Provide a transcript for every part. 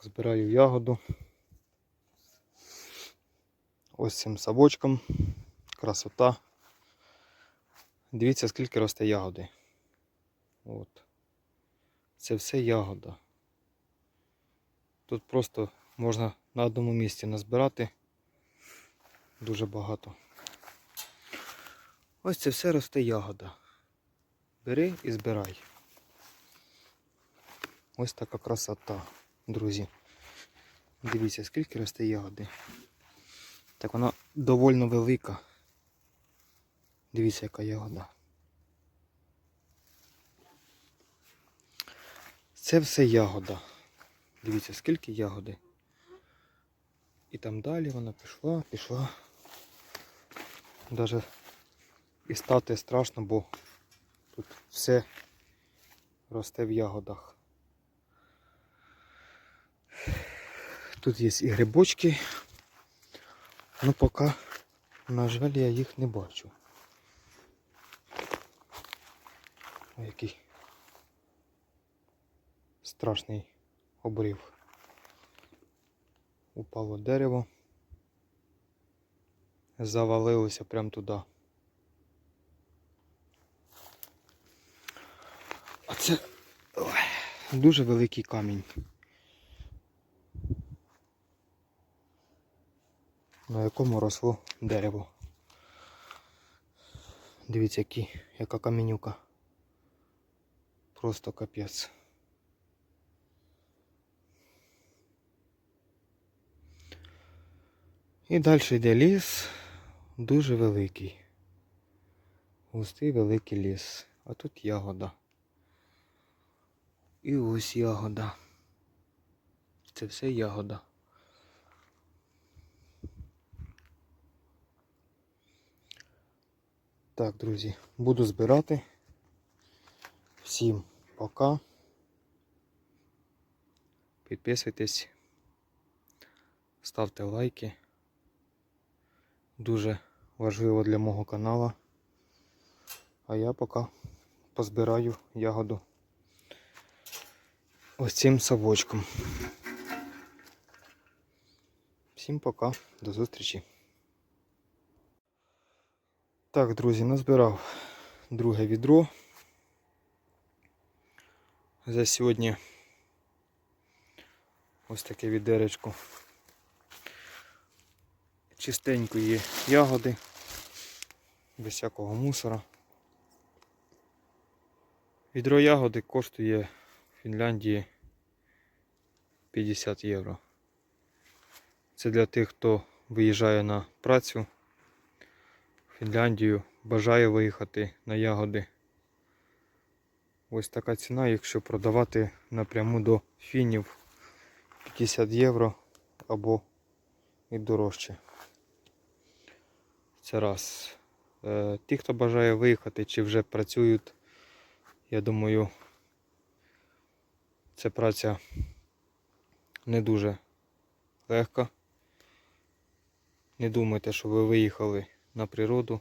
Так, збираю ягоду. Ось цим савочком. Красота. Дивіться, скільки росте ягоди. От. Це все ягода. Тут просто можна на одному місці назбирати дуже багато. Ось це все росте ягода. Бери і збирай. Ось така красота, друзі. Дивіться, скільки росте ягоди. Так вона довольно велика. Дивіться, яка ягода. Це все ягода. Дивіться, скільки ягоди. І там далі вона пішла, пішла. Даже і стати страшно, бо тут все росте в ягодах. Тут є і грибочки, але поки, на жаль, я їх не бачу. Ой, який страшний обрив. Упало дерево. Завалилося прямо туди. А це дуже великий камінь. На якому росло дерево. Дивіться, які, яка каменюка. Просто капець. І далі йде ліс, дуже великий. Густий великий ліс. А тут ягода. І ось ягода. Це все ягода. Так, друзі, буду збирати. Всім пока. Підписуйтесь, ставте лайки. Дуже важливо для мого канала. А я поки позбираю ягоду ось цим совочком. Всім пока, до зустрічі. Так, друзі, назбирав друге відро. За сьогодні ось таке відеречко чистенької ягоди, без всякого мусора. Відро ягоди коштує в Фінляндії 50 євро. Це для тих, хто виїжджає на працю Фінляндію, бажає виїхати на ягоди. Ось така ціна, якщо продавати напряму до фінів 50 євро або і дорожче. Це раз. Е, Ті, хто бажає виїхати чи вже працюють, я думаю, ця праця не дуже легка. Не думайте, що ви виїхали на природу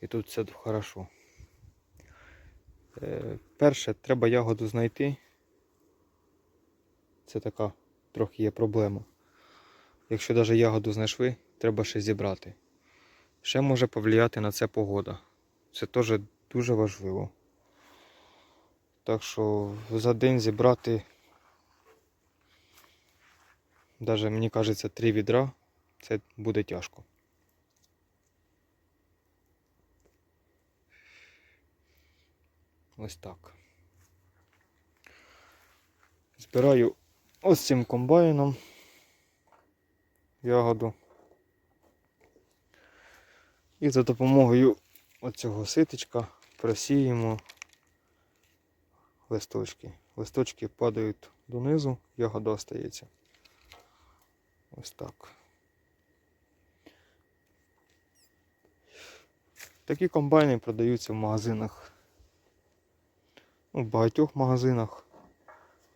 і тут все хорошо. Е, Перше, треба ягоду знайти. Це така трохи є проблема. Якщо навіть ягоду знайшли, треба ще зібрати. Ще може повлияти на це погода. Це теж дуже важливо. Так що за день зібрати, навіть мені кажеться, три відра, це буде тяжко. Ось так. Збираю ось цим комбайном ягоду. І за допомогою оцього ситочка просіємо листочки. Листочки падають донизу, ягода остається. Ось так. Такі комбайни продаються в магазинах. Ну, в багатьох магазинах.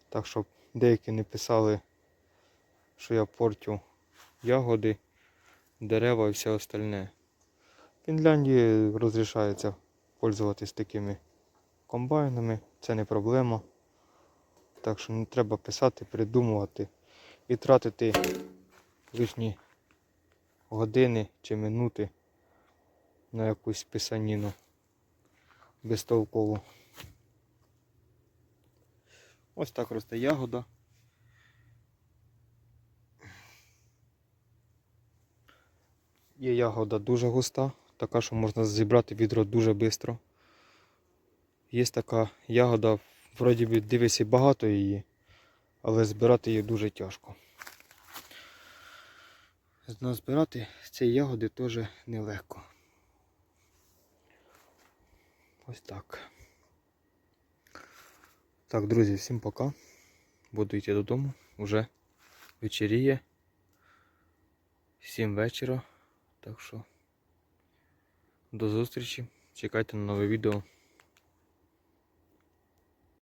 Так щоб деякі не писали, що я портю ягоди, дерева і все остальне. В Фінляндії розрішається пользуватись такими комбайнами, це не проблема. Так що не треба писати, придумувати і тратити лишні години чи минути на якусь писаніну безтолкову. Ось так росте ягода. Є ягода дуже густа, така, що можна зібрати відро дуже швидко. Є така ягода, вроді би дивишся багато її, але збирати її дуже тяжко. Збирати цієї ягоди теж нелегко. Ось так. Так, друзі, всім пока. Буду йти додому. Уже вечеріє. Всім вечора. Так що до зустрічі. Чекайте на нове відео.